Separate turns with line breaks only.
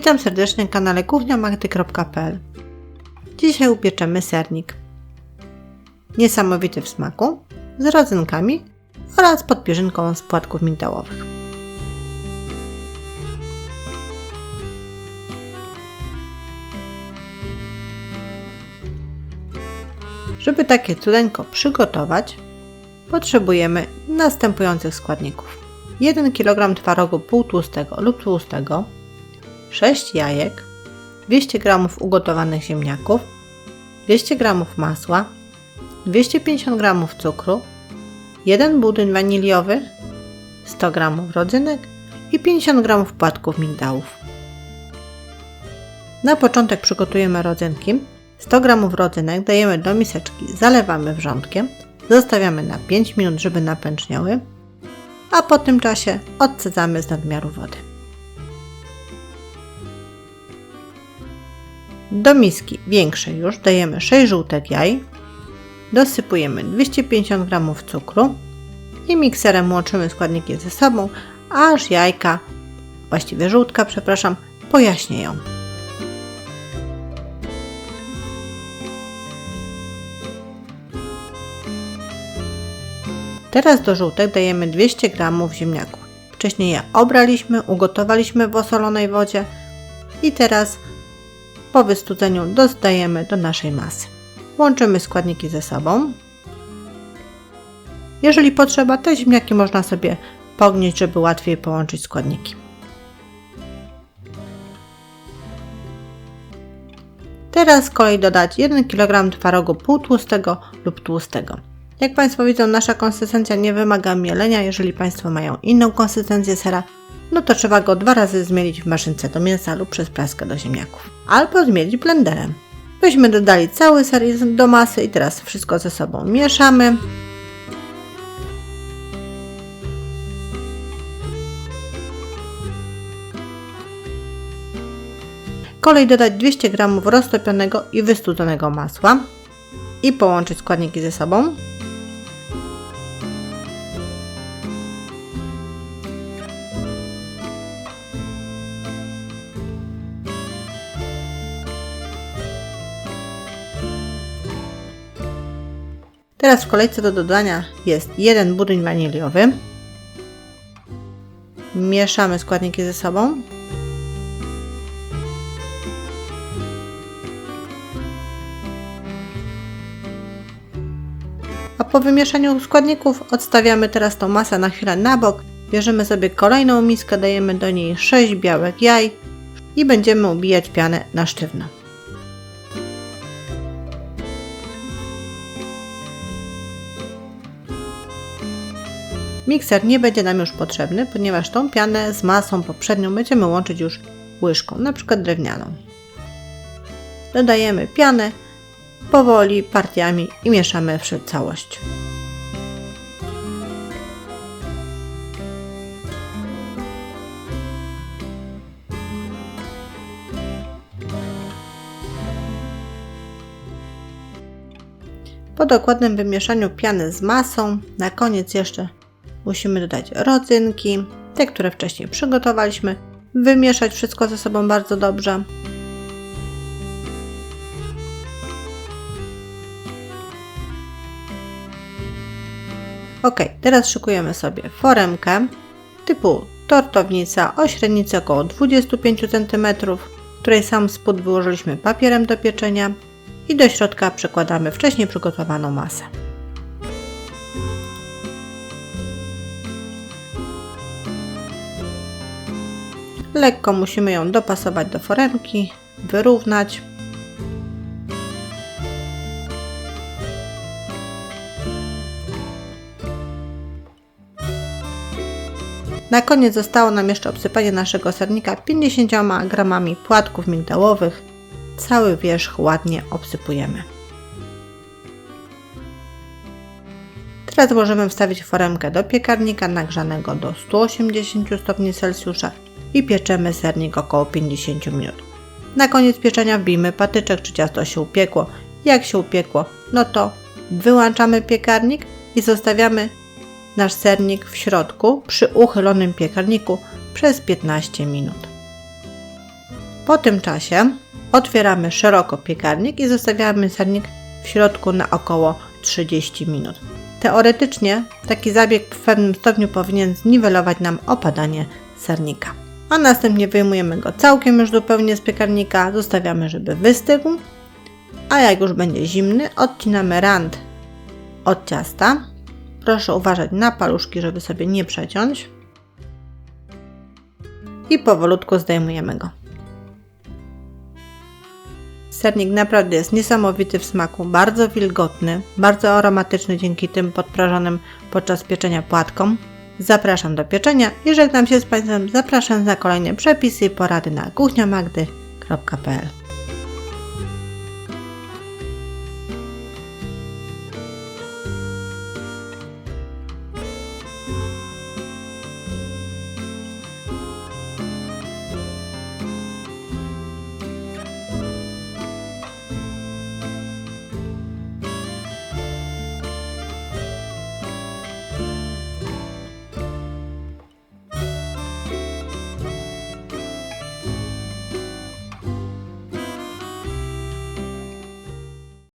Witam serdecznie na kanale kuchniamagdy.pl Dzisiaj upieczemy sernik. Niesamowity w smaku, z rodzynkami oraz podpierzynką z płatków migdałowych. Żeby takie cudeńko przygotować, potrzebujemy następujących składników. 1 kg twarogu półtłustego lub tłustego, 6 jajek, 200 g ugotowanych ziemniaków, 200 g masła, 250 g cukru, 1 budyń waniliowy, 100 g rodzynek i 50 g płatków migdałów. Na początek przygotujemy rodzynki. 100 g rodzynek dajemy do miseczki, zalewamy wrzątkiem, zostawiamy na 5 minut, żeby napęczniały, a po tym czasie odcedzamy z nadmiaru wody. Do miski większej już dajemy 6 żółtek jaj, dosypujemy 250 g cukru i mikserem łączymy składniki ze sobą, aż jajka, właściwie żółtka, przepraszam, pojaśnieją. Teraz do żółtek dajemy 200 g ziemniaków. Wcześniej je obraliśmy, ugotowaliśmy w osolonej wodzie i teraz po wystudzeniu dodajemy do naszej masy. Łączymy składniki ze sobą. Jeżeli potrzeba, te ziemniaki można sobie pognieść, żeby łatwiej połączyć składniki. Teraz z kolei dodać 1 kg twarogu półtłustego lub tłustego. Jak Państwo widzą, nasza konsystencja nie wymaga mielenia. Jeżeli Państwo mają inną konsystencję sera, no to trzeba go dwa razy zmielić w maszynce do mięsa lub przez praskę do ziemniaków. Albo zmielić blenderem. Byśmy dodali cały ser do masy i teraz wszystko ze sobą mieszamy. Kolej dodać 200 g roztopionego i wystudzonego masła i połączyć składniki ze sobą. Teraz w kolejce do dodania jest jeden budyń waniliowy. Mieszamy składniki ze sobą. A po wymieszaniu składników odstawiamy teraz tą masę na chwilę na bok. Bierzemy sobie kolejną miskę, dajemy do niej 6 białek jaj i będziemy ubijać pianę na sztywno. Mikser nie będzie nam już potrzebny, ponieważ tą pianę z masą poprzednią będziemy łączyć już łyżką, na przykład drewnianą. Dodajemy pianę powoli, partiami i mieszamy całość. Po dokładnym wymieszaniu piany z masą, na koniec jeszcze Musimy dodać rodzynki, te, które wcześniej przygotowaliśmy, wymieszać wszystko ze sobą bardzo dobrze. Ok, teraz szykujemy sobie foremkę typu tortownica o średnicy około 25 cm, której sam spód wyłożyliśmy papierem do pieczenia i do środka przekładamy wcześniej przygotowaną masę. Lekko musimy ją dopasować do foremki, wyrównać. Na koniec zostało nam jeszcze obsypanie naszego sernika 50 gramami płatków migdałowych. Cały wierzch ładnie obsypujemy. Teraz możemy wstawić foremkę do piekarnika nagrzanego do 180 stopni Celsjusza i pieczemy sernik około 50 minut. Na koniec pieczenia wbijmy patyczek, czy ciasto się upiekło. Jak się upiekło, no to wyłączamy piekarnik i zostawiamy nasz sernik w środku przy uchylonym piekarniku przez 15 minut. Po tym czasie otwieramy szeroko piekarnik i zostawiamy sernik w środku na około 30 minut. Teoretycznie taki zabieg w pewnym stopniu powinien zniwelować nam opadanie sernika. A następnie wyjmujemy go całkiem już zupełnie z piekarnika, zostawiamy, żeby wystygł. A jak już będzie zimny, odcinamy rand od ciasta. Proszę uważać na paluszki, żeby sobie nie przeciąć. I powolutku zdejmujemy go. Sernik naprawdę jest niesamowity w smaku, bardzo wilgotny, bardzo aromatyczny dzięki tym podprażonym podczas pieczenia płatkom. Zapraszam do pieczenia i żegnam się z Państwem. Zapraszam na kolejne przepisy i porady na kuchniamagdy.pl